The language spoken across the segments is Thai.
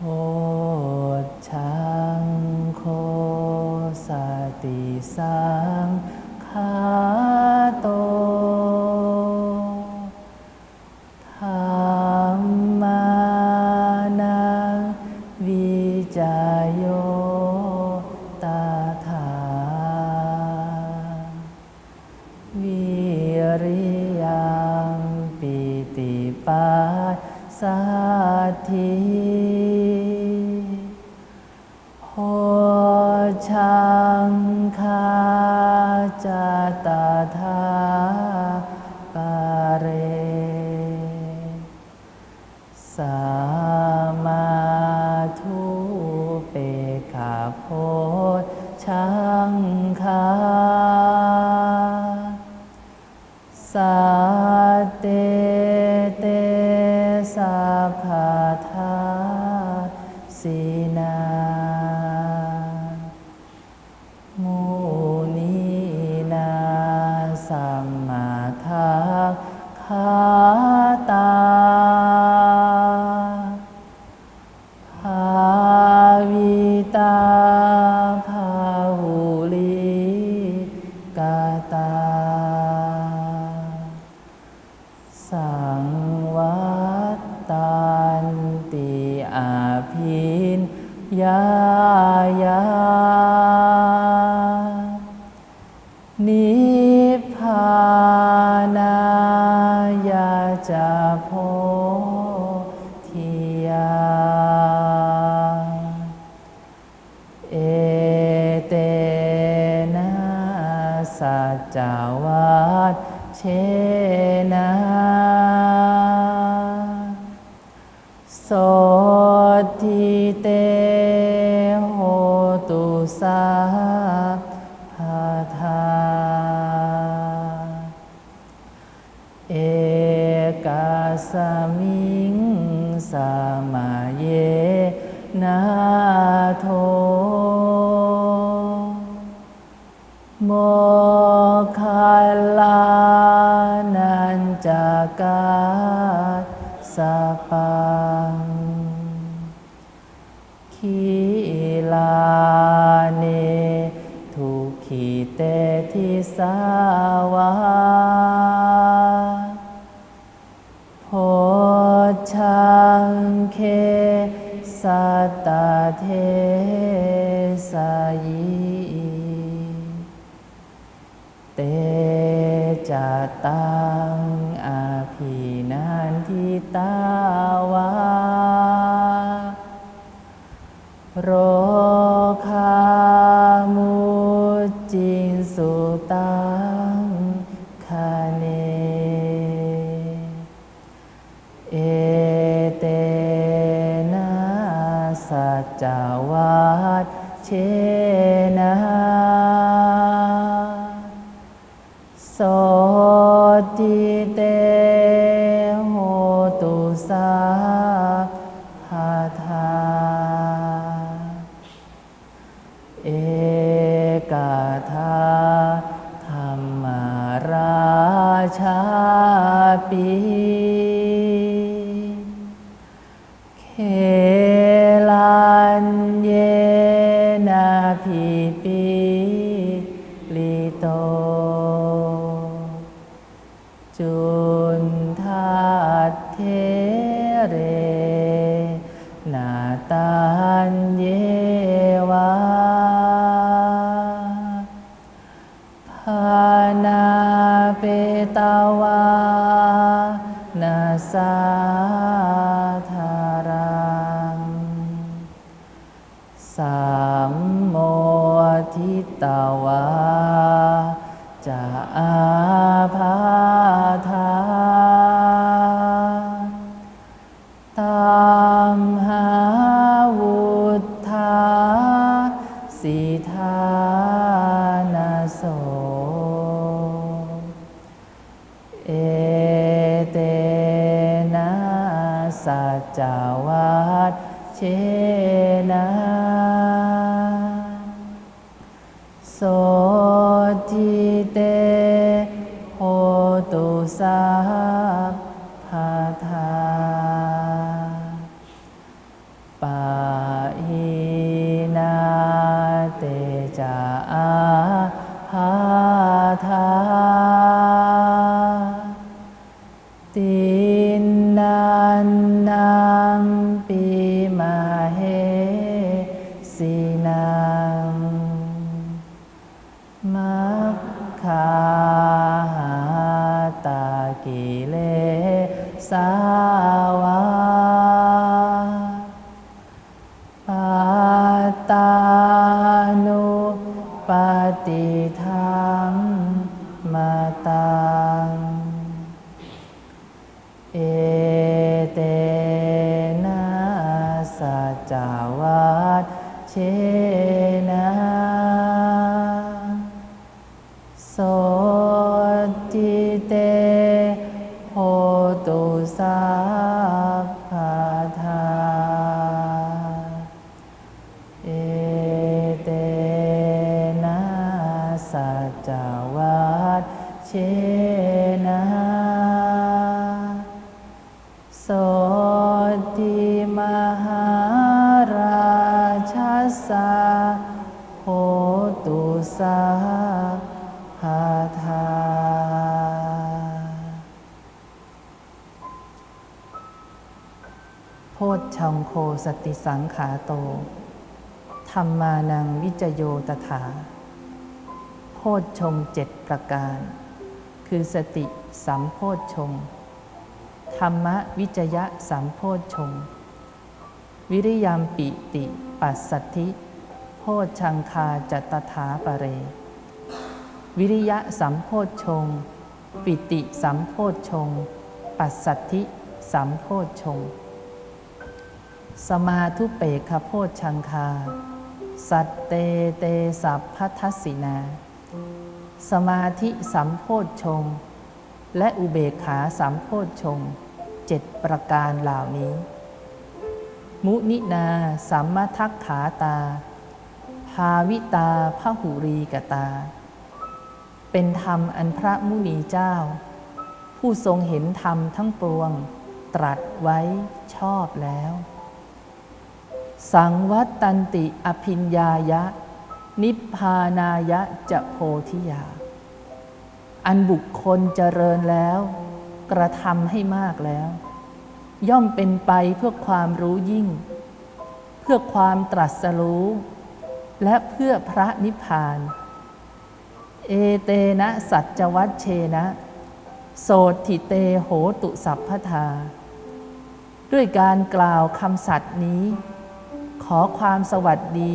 โหชังโคสติสังคาโตธรรมานังวิจายโยตถาวิริยังปิติปัสสัทธิาตถาปะเร สามาทุเปกขาโพชังคาสัตเตเตสัพพะทาสี ตา สังวัตตันติอาภินยายา นิพพานายาจะโพ จจวัตเชนะโสทิเตโหตุสาภาทาเอกาสมิงสา จากาสปังขีลาเนทุกขีเตทิสาวาโพชังเคสัตตเทสายเตจตา ตาวาโร ภาทาเอกาทาธรรมาราชาปีเคลันเยนาภิปิลิโตจุ จาวัดเชนะ นังมัคคา ทาโพชฌงโคสติสังขาโต ธรรมานังวิจโยตถา โพชฌงเจ็ดประการ คือสติสัมโพชฌงธรรมวิจยะสัมโพชฌงวิริยามปิติ ปัสสัทธิ โพชังคาจตถาปเร วิริยะสัมโพชฌงปิติสัมโพชฌงปัสสัทธิสัมโพชฌงสมาทุเปกขโพชชังคา สัตเตเตสัพพัทสินา สมาธิสัมโพชฌงและอุเบกขาสัมโพชฌงเจ็ดประการเหล่านี้ มุนินาสัมมาทักขาตา ภาวิตาพหุรีกตา เป็นธรรมอันพระมุนีเจ้า ผู้ทรงเห็นธรรมทั้งปวง ตรัสไว้ชอบแล้ว สังวัตตันติอภิญญายะ นิพพานายะจะโพธิยา อันบุคคลเจริญแล้ว กระทำให้มากแล้ว ย่อมเป็นไปเพื่อความรู้ยิ่ง เพื่อความตรัสรู้ และเพื่อพระนิพพาน เอเตนะสัจวัตเชนะ โสติเตโหตุสัพพทา ด้วยการกล่าวคำสัตย์นี้ ขอความสวัสดี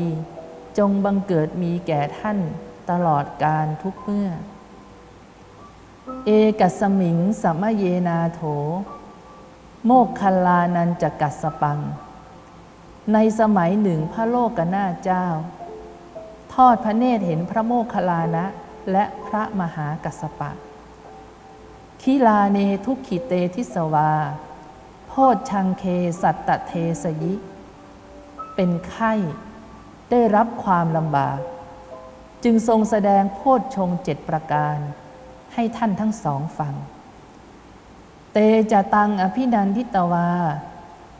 จงบังเกิดมีแก่ท่านตลอดการทุกเมื่อ เอกัสมิงสัมเยนาโถ โมกคลานันจกัสปัง ในสมัยหนึ่งพระโลกนาเจ้า ทอดพระเนตรเห็นพระโมคคลานะ และพระมหากัสสปะ คิลาเนทุกขิเตทิสวา โพชชังเคสัตตเทสยิ เป็นไข้ได้รับความลำบาก จึงทรงแสดงโพชฌงเจ็ดประการ ให้ท่านทั้งสองฟัง เตจะตังอภินันทิตวา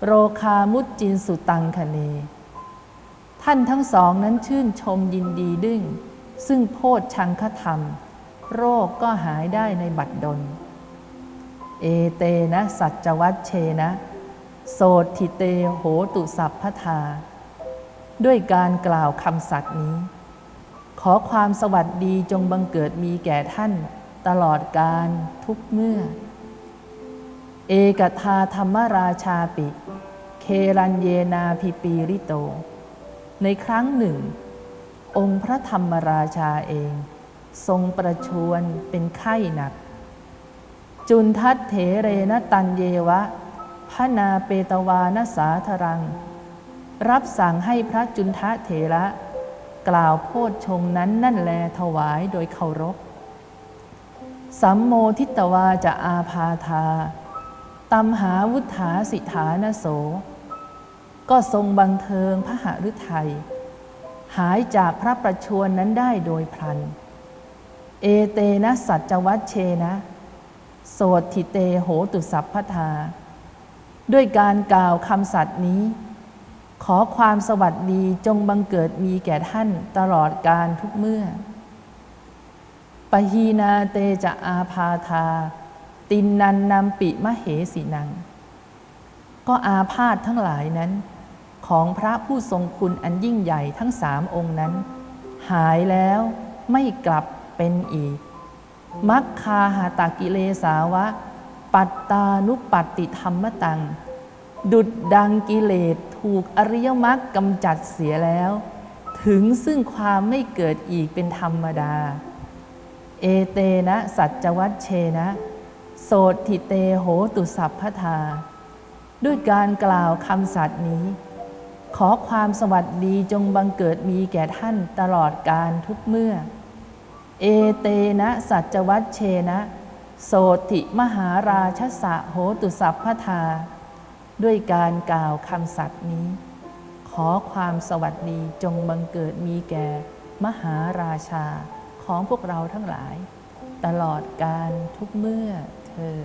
โรคามุจจินสุตังคเน ท่านทั้งสองนั้นชื่นชมยินดีดึง ซึ่งโพชชังคธรรม โรคก็หายได้ในบัดดล เอเตนะสัจวัตเชนะ โสทิเตโหตุสัพพทา ด้วยการกล่าวคำสัตย์นี้ ขอความสวัสดีจงบังเกิดมีแก่ท่านตลอดการทุกเมื่อ เอกทาธรรมราชาปิ เครัญเยนาพิปีริโต ในครั้งหนึ่ง องค์พระธรรมราชาเอง ทรงประชวรเป็นไข้หนัก จุนทัตเถเรนตันเยวะพระนาเปตวานสาธรัง รับสั่งให้พระจุนทะเถระ กล่าวโพชฌงนั้นนั่นแลถวายโดยเคารพสัมโมทิตวาจะอาพาธาตัมหาวุฒาสิฐานโส ก็ทรงบังเทิงพระหฤทัย หายจากพระประชวรนั้นได้โดยพลัน เอเตนะสัจวัตเชนะ โสติเตโหตุสัพพทา ด้วยการกล่าวคำสัตย์นี้ ขอความสวัสดีจงบังเกิดมีแก่ท่านตลอดการทุกเมื่อ ปหีนาเตจะอาพาธา ตินนันนำปิมะเหสีนัง ก็อาพาธทั้งหลายนั้น ของพระผู้ทรงคุณอันยิ่งใหญ่ทั้งสามองค์นั้น หายแล้วไม่กลับเป็นอีก มัคคาหาตากิเลสาวะ ปัตตานุปัตติธรรมตัง ดุดดังกิเลสถูกอริยมรรคกำจัดเสียแล้ว ถึงซึ่งความไม่เกิดอีกเป็นธรรมดา เอเตนะสัจวัชเชนะ โสติเตโหตุสัพพทาด้วยการกล่าวคำสัตย์นี้ ขอความสวัสดีจงบังเกิดมีแก่ท่านตลอดการทุกเมื่อ เอเตนะสัจวัชเชนะ โสติมหาราชสะโหตุสัพพทา ด้วยการกล่าวคำสัตย์นี้ ขอความสวัสดีจงบังเกิดมีแก่ มหาราชาของพวกเราทั้งหลาย ตลอดการทุกเมื่อเธอ